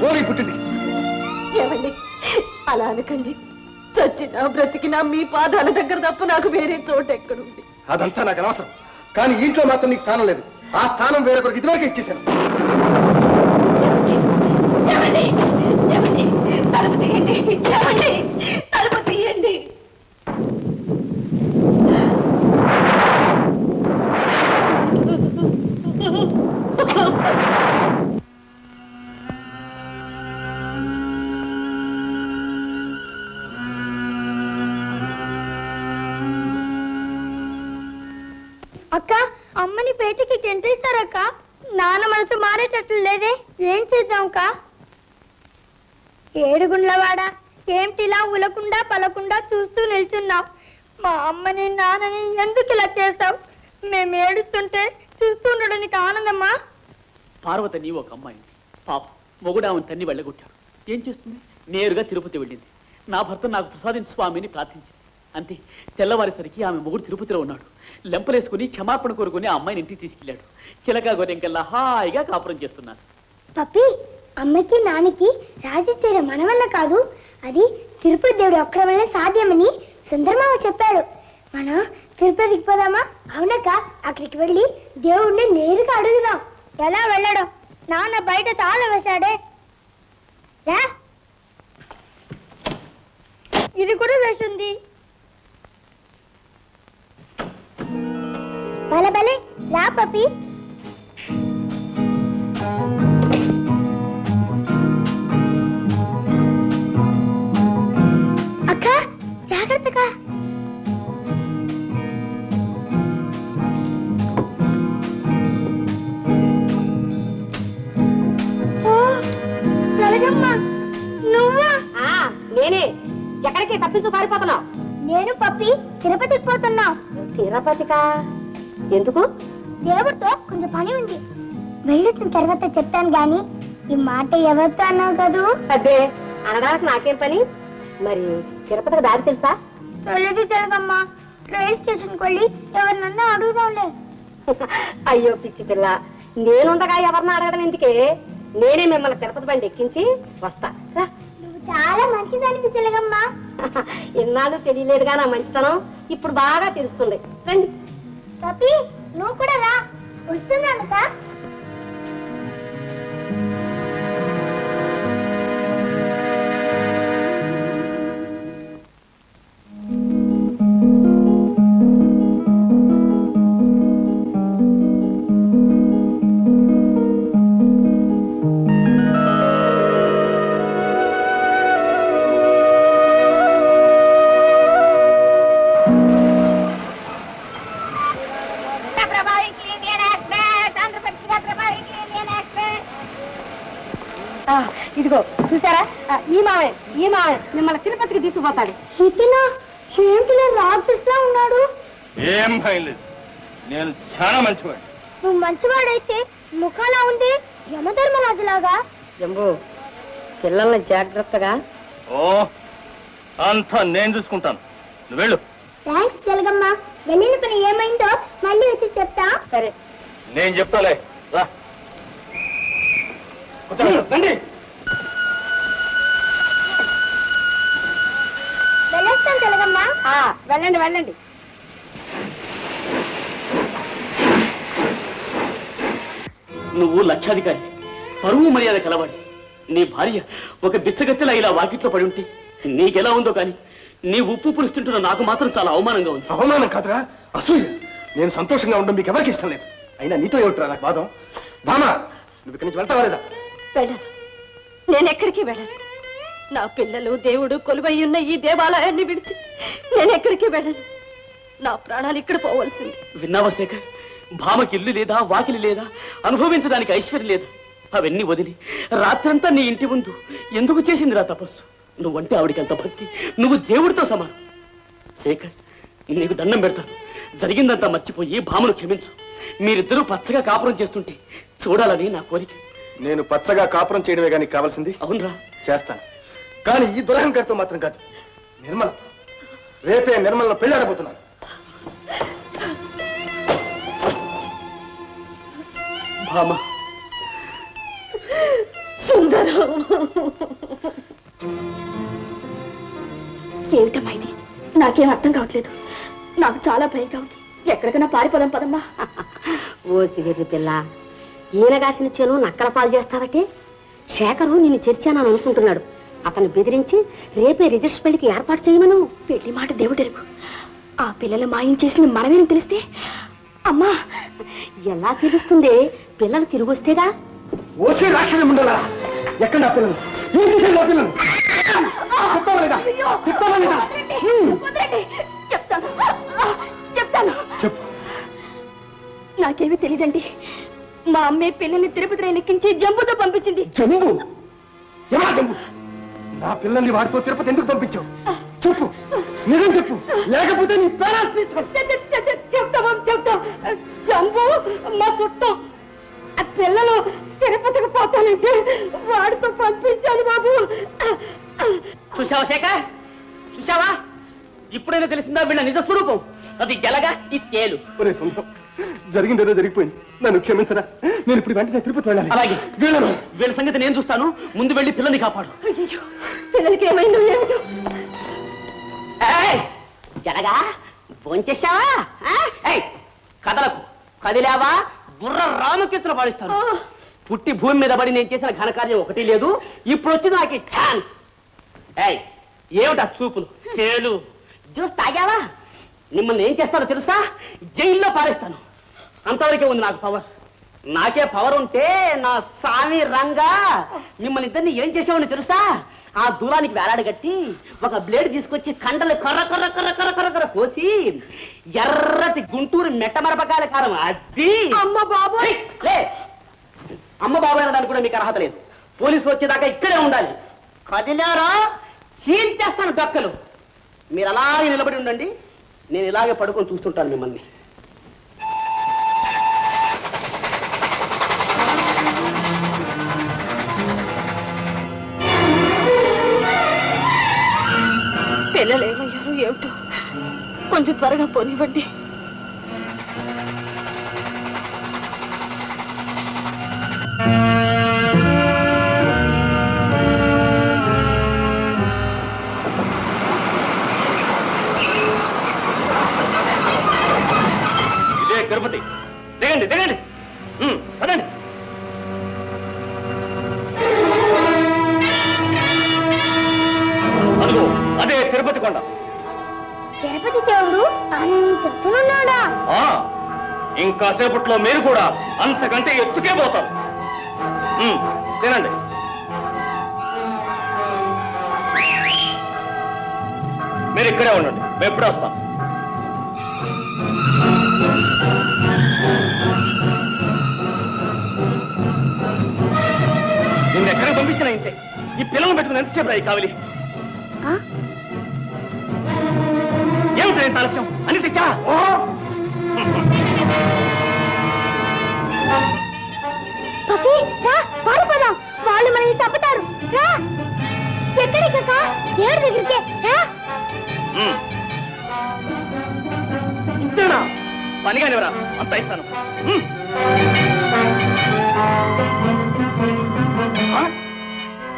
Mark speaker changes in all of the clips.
Speaker 1: పోనీ పుట్టింటికి
Speaker 2: ఏమండి? అలా అనకండి. చచ్చినా బ్రతికినా మీ పాదాల దగ్గర తప్ప నాకు వేరే చోటు ఎక్కడుంది.
Speaker 1: అదంతా నాకు అనవసరం. కానీ ఇంట్లో మాత్రం నీకు స్థానం లేదు. ఆ స్థానం వేరొకరికి ఇదివరకే ఇచ్చేసాను
Speaker 2: ఏమండి? ఏమండి? తలుపు తీయండి. ఏమండి?
Speaker 3: నాన్న మనసు మారేటట్లు లేదే ఏం చేద్దాం ఏడుగుండ్లవాడ ఏడుగుండ్లవాడా? ఏమిటిలా ఉలకుండా పలకుండా చూస్తూ నిల్చున్నావు? మా అమ్మని నాన్నని ఎందుకు ఇలా చేస్తావు మేము ఏడుస్తుంటే చూస్తూ నీకు ఆనందమ్మా
Speaker 4: పార్వతిని ఒక అమ్మాయి. పాప మొగుడామని తన్ని వెళ్ళగొట్టాడు. ఏం చేస్తుంది? నేరుగా తిరుపతి వెళ్ళింది. నా భర్త నాకు ప్రసాదించు స్వామిని ప్రార్థించింది. అంతే తెల్లవారేసరికి ఆమె మొగుడు తిరుపతిలో ఉన్నాడు. లెంపలేసుకుని క్షమాపణ కోరుకుని ఆ అమ్మాయిని ఇంటికి తీసుకెళ్ళాడు. చిలక గొర్రెంకెల్లా హాయిగా కాపురం చేస్తున్నాను.
Speaker 3: పప్పి అమ్మకి నాన్నకి రాజు చేయడం మన వల్ల కాదు. అది తిరుపతి దేవుడు ఒక్కడ వల్ల సాధ్యమని సుందరమావ చెప్పాడు. మనం తిరుపతికి పోదామా? అవునక్క అక్కడికి వెళ్ళి దేవుణ్ణి నేరుగా అడుగుదాం. ఎలా వెళ్ళడం? నాన్న బయట తాళ వేశాడే. రా. ఇది కూడా వేసింది. భలే భలే. రా పప్పి అక్క జాగ్రత్తగా. ఓ, జలగమ్మ నువ్వా?
Speaker 5: నేనే. ఎక్కడికి తప్పించు పారిపోతున్నావు.
Speaker 3: నేను పప్పి తిరుపతికి పోతున్నా
Speaker 5: తిరుపతికా? ఎందుకు?
Speaker 3: దేవుడితో కొంచెం పని ఉంది. వెళ్ళొచ్చిన తర్వాత చెప్తాను గాని ఈ మాట ఎవరితో అన్నావు కదూ?
Speaker 5: అబ్బే అనడానికి నాకేం పని? మరి తిరుపతికి దారి తెలుసా?
Speaker 3: తెలియదు జరగమ్మ రైల్ స్టేషన్కి వెళ్ళి ఎవరినన్నా అడుగుదాంలే.
Speaker 5: అయ్యో పిచ్చి పిల్ల. నేనుండగా ఎవరిని అడగడం ఎందుకే? నేనే మిమ్మల్ని తిరుపతి బండి ఎక్కించి వస్తా. రా.
Speaker 3: నువ్వు చాలా మంచిదానికి జలగమ్మ
Speaker 5: ఎన్నాళ్ళు తెలియలేదుగా నా మంచితనం. ఇప్పుడు బాగా తెలుస్తుంది. రండి.
Speaker 3: పప్పి నువ్వు కూడా రా. వస్తున్నాను కా
Speaker 5: తిరుపతికి తీసుకుపోతాడు
Speaker 3: రాక్షసులా ఉన్నాడు?
Speaker 6: ఏం భయం లేదు. నేను చాలా మంచివాడు
Speaker 3: నువ్వు మంచివాడైతే ముఖాలా ఉంది? యమధర్మరాజులాగా?
Speaker 5: జంబు పిల్లల్ని జాగ్రత్తగా.
Speaker 6: ఓ అంతా నేను చూసుకుంటాను. నువ్వు వెళ్ళు.
Speaker 3: థ్యాంక్స్ జలగమ్మ. వెళ్ళిన పని ఏమైందో మళ్ళీ వచ్చి చెప్తా.
Speaker 5: సరే.
Speaker 6: నేను చెప్తాలే. రా. రండి.
Speaker 5: వెళ్ళండి వెళ్ళండి.
Speaker 4: నువ్వు లక్షాధికారి పరువు మర్యాద కలవాడి. నీ భార్య ఒక బిచ్చగత్తెలా ఇలా వాకిట్లో పడి ఉంటే నీకెలా ఉందో కానీ నీ ఉప్పు పులుస్తుంటున్న నాకు మాత్రం చాలా అవమానంగా ఉంది.
Speaker 1: అవమానం కాదురా అసూయ. నేను సంతోషంగా ఉండడం మీకు ఎవరికి ఇష్టం లేదు. అయినా నీతో ఏమిట్రా నాకు బాధం? భామా నువ్వు ఇక్కడి నుంచి వెళ్తావా లేదా?
Speaker 2: వెళ్ళను. నేను ఎక్కడికి వెళ్ళను? నా పిల్లలు దేవుడు కొలువై ఉన్న ఈ దేవాలయాన్ని విడిచి నేను ఎక్కడికి వెళ్ళను. నా ప్రాణాలు ఇక్కడ పోవలసింది.
Speaker 4: విన్నావా శేఖర్? భామకి ఇల్లు లేదా వాకిలి లేదా అనుభవించడానికి ఐశ్వర్యం లేదా. అవన్నీ వదిలి రాత్రంతా నీ ఇంటి ముందు ఎందుకు చేసిందిరా తపస్సు? నువ్వంటే ఆవిడికి అంత భక్తి. నువ్వు దేవుడితో సమానం. శేఖర్ నీకు దండం పెడతాను. జరిగిందంతా మర్చిపోయి భామను క్షమించు. మీరిద్దరూ పచ్చగా కాపురం చేస్తుంటే చూడాలని నా కోరిక.
Speaker 1: నేను పచ్చగా కాపురం చేయడమే కానీ కావాల్సింది?
Speaker 4: అవునరా.
Speaker 1: చేస్తాను. కానీ ఈ దురహంకారితో మాత్రం కాదు. నిర్మలతో. రేపే నిర్మలను పెళ్ళాడబోతున్నాను.
Speaker 4: భామ
Speaker 2: సుందరం. ఏమిటమ్మా ఇది? నాకేం అర్థం కావట్లేదు. నాకు చాలా భయంగా ఉంది. ఎక్కడికైనా పారిపోదాం పదమ్మా.
Speaker 5: ఓ సిగర్రి పిల్ల ఈయన కాసిన చేను నక్కల పాలు చేస్తావటే? శేఖరు నిన్ను చేర్చానని అనుకుంటున్నాడు. అతను బెదిరించి రేపే రిజిస్టర్ పెళ్ళికి ఏర్పాటు చేయమను.
Speaker 2: పెళ్ళి మాట దేవుడెరుగు. ఆ పిల్లలు మాయం చేసిన మనమేనని తెలిస్తే అమ్మా!
Speaker 5: ఎలా తెలుస్తుంది? పిల్లలు తిరిగి వస్తేగా?
Speaker 1: ఓసే రాక్షసి ముండలా! ఎక్కడ పిల్లలు? ఏం చేశారు.
Speaker 2: చెప్తాను. చెప్తాను.
Speaker 1: చెప్పు.
Speaker 2: నాకేమీ తెలియదండి మా అమ్మే పిల్లల్ని తిరుపతి రైలు ఎక్కించి జంబుతో పంపించింది.
Speaker 1: జంబు? ఎవరా జంబు? నా పిల్లల్ని వాడితో తిరుపతి ఎందుకు పంపించావు? చెప్పు. నిజం చెప్పు. లేకపోతే నీ ప్రాణాలు తీస్తాను
Speaker 2: చెప్తామా చెప్తాం జంబు మా చుట్టం. ఆ పిల్లలు తిరుపతికి పోతానంటే వాడితో పంపించాను బాబు.
Speaker 7: చూసావా శేఖర్? చూసావా ఇప్పుడైనా తెలిసిందా వీళ్ళ నిజ స్వరూపం? అది గెలగా ఈ తేలు.
Speaker 1: జరిగిందేదో జరిగిపోయింది. నన్ను క్షమించరా? నేను ఇప్పుడు వెంటనే తిరుపతి వెళ్ళాలి.
Speaker 7: అలాగే.
Speaker 1: వీళ్ళను.
Speaker 7: వీళ్ళ సంగతి నేను చూస్తాను. ముందు వెళ్ళి పిల్లని కాపాడు.
Speaker 2: అయ్యో పిల్లలకి ఏమైందో ఏమిటో?
Speaker 7: ఏయ్, జరగా భోంచేశావా ఆ? ఏయ్, కదలకు. కదిలావా? బుర్ర రామకీర్తన పాడిస్తాను. పుట్టి భూమి మీద పడి నేను చేసిన ఘనకార్యం ఒకటి లేదు. ఇప్పుడు వచ్చి నాకు ఛాన్స్. ఏయ్! ఏమిటా చూపులు? చేలు జ్యూస్ తాగావా? మిమ్మల్ని ఏం చేస్తానో తెలుసా? జైల్లో పారేస్తాను. అంతవరకే ఉంది నాకు పవర్. నాకే పవర్ ఉంటే నా సామి రంగా. మిమ్మల్ని ఇద్దరిని ఏం చేసావని తెలుసా? ఆ దూరానికి వేలాడగట్టి ఒక బ్లేడ్ తీసుకొచ్చి కండలు కర్ర కర్ర కర్ర కర్ర కర్ర కర్ర కోసి ఎర్రటి గుంటూరు మెట్టమరపకాయల కారం అద్ది.
Speaker 2: అమ్మ బాబోయ్.
Speaker 7: ఛీ, లే! అమ్మ బాబాయ్ అనడానికి కూడా మీకు అర్హత లేదు. పోలీసులు వచ్చేదాకా ఇక్కడే ఉండాలి. కదిలారా? చీల్చేస్తాను డక్కలు. మీరు అలాగే నిలబడి ఉండండి. నేను ఇలాగే పడుకొని చూస్తుంటాను మిమ్మల్ని.
Speaker 2: పిల్లలు ఏమయ్యారు ఏమిటో. కొంచెం త్వరగా పోనివ్వండి.
Speaker 6: ఇంకాసేపట్లో మీరు కూడా అంతకంటే ఎత్తుకే పోతారు. ఉమ్, తినండి. మీరు ఇక్కడే ఉండండి. మేము ఎప్పుడే వస్తాం. నిన్ను ఎక్కడ పంపించిన ఇంతే. ఈ పిల్లలు పెట్టుకుని ఎంతసేపు రాయి కావలి?
Speaker 3: ఆ?
Speaker 6: ఏమిటి ఆలస్యం అని తెచ్చా? ఓ
Speaker 3: పప్పి రా పారిపోదాం వాళ్ళు మనల్ని చంపుతారు. రా. ఎక్కడికి దేవుడి దగ్గరికి? రా.
Speaker 6: ఉమ్. ఇంతేనా? అంత ఇస్తాను.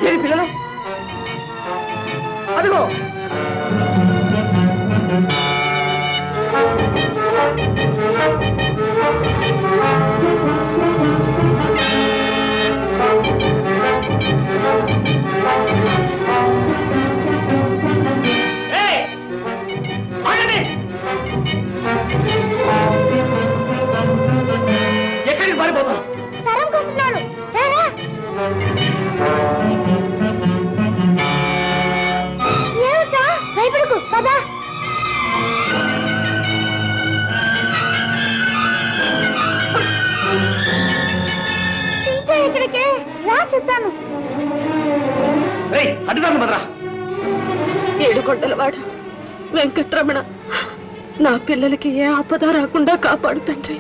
Speaker 6: ఏది పిల్లలు? అదిగో.
Speaker 3: చెప్తాను
Speaker 6: అడ్డుదాన్ని మదరా
Speaker 2: ఏడుకొండలవాడు వెంకట్రమణ నా పిల్లలకి ఏ ఆపద రాకుండా కాపాడు తండ్రి.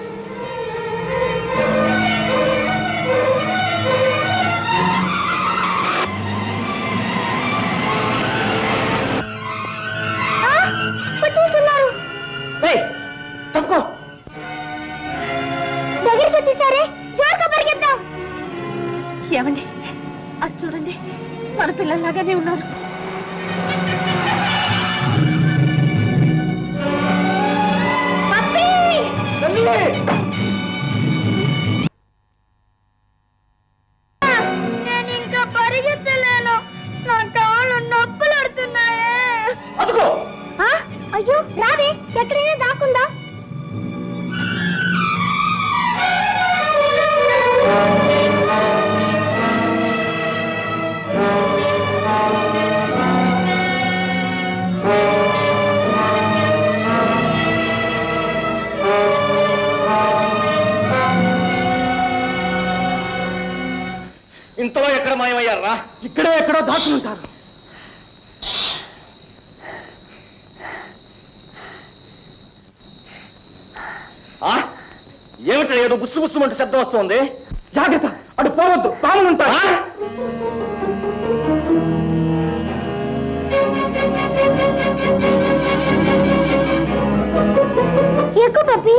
Speaker 7: తప్పుకో.
Speaker 1: लगे भी
Speaker 6: उन्होंने ఏమిటో ఏదో గుస్సు అంటే శబ్దం వస్తుంది?
Speaker 1: జాగ్రత్త అటు పోవద్దు పాలు
Speaker 6: ఉంటా
Speaker 2: ఎక్కువ పప్పి.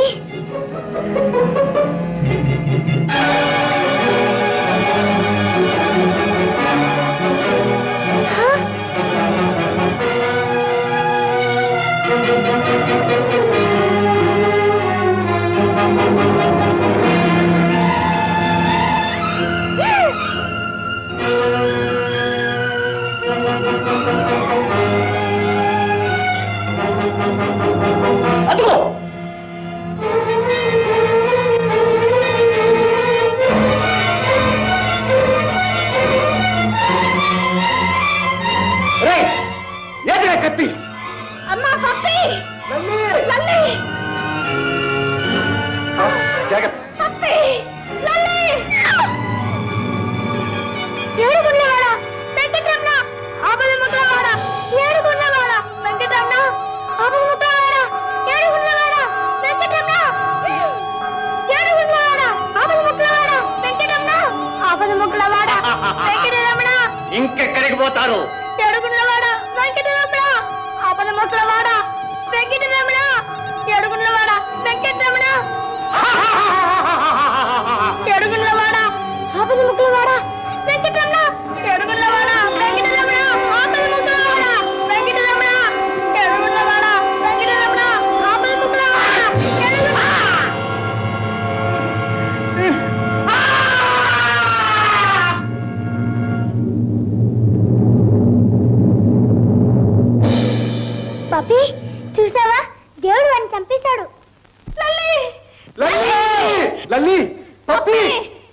Speaker 3: Thank you.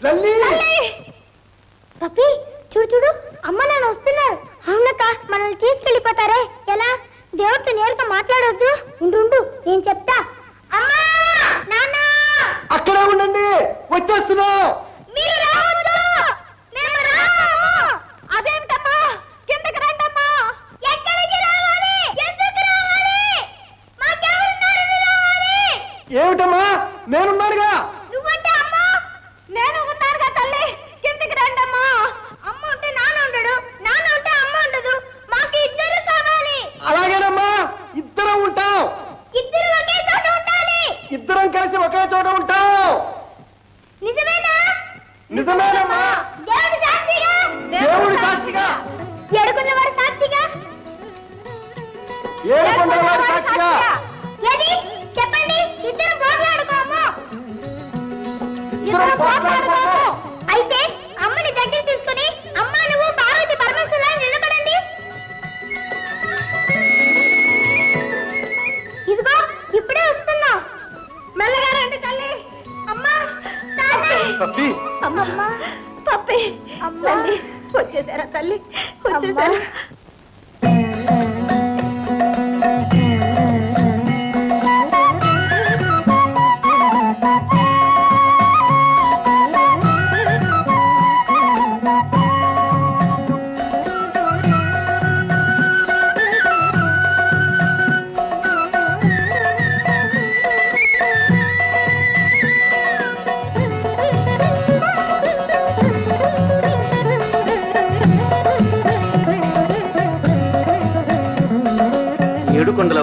Speaker 1: లల్లి!
Speaker 3: పప్పి
Speaker 2: చూడు చూడు అమ్మ నాన్న వస్తున్నారు. అవునక్క మనల్ని తీసుకెళ్ళిపోతారే. ఎలా? దేవుడితో నేరుగా మాట్లాడొద్దు. ఉండు నేను చెప్తా. అమ్మా! నాన్న!
Speaker 1: అక్కడే ఉండండి!
Speaker 3: వచ్చేస్తున్నా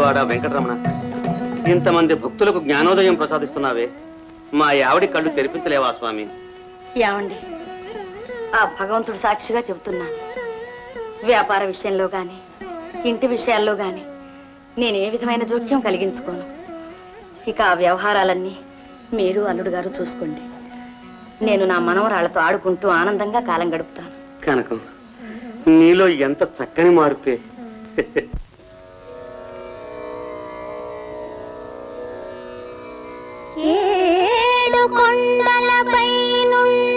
Speaker 4: మంచివాడా వెంకటరమణ? ఇంతమంది భక్తులకు జ్ఞానోదయం ప్రసాదిస్తున్నావే. మా యావడి కళ్ళు తెరిపించలేవా స్వామి?
Speaker 3: ఏమండి?
Speaker 8: ఆ భగవంతుడు సాక్షిగా చెబుతున్నాను. వ్యాపార విషయంలో కానీ ఇంటి విషయాల్లో గాని నేను ఏ విధమైన జోక్యం కలిగించుకోను. ఇక ఆ వ్యవహారాలన్నీ మీరు అల్లుడు గారు చూసుకోండి. నేను నా మనవరాళ్ళతో ఆడుకుంటూ ఆనందంగా కాలం గడుపుతాను.
Speaker 9: కనకం నీలో ఎంత చక్కని మార్పే.
Speaker 2: రెండు కొండలపై నుండి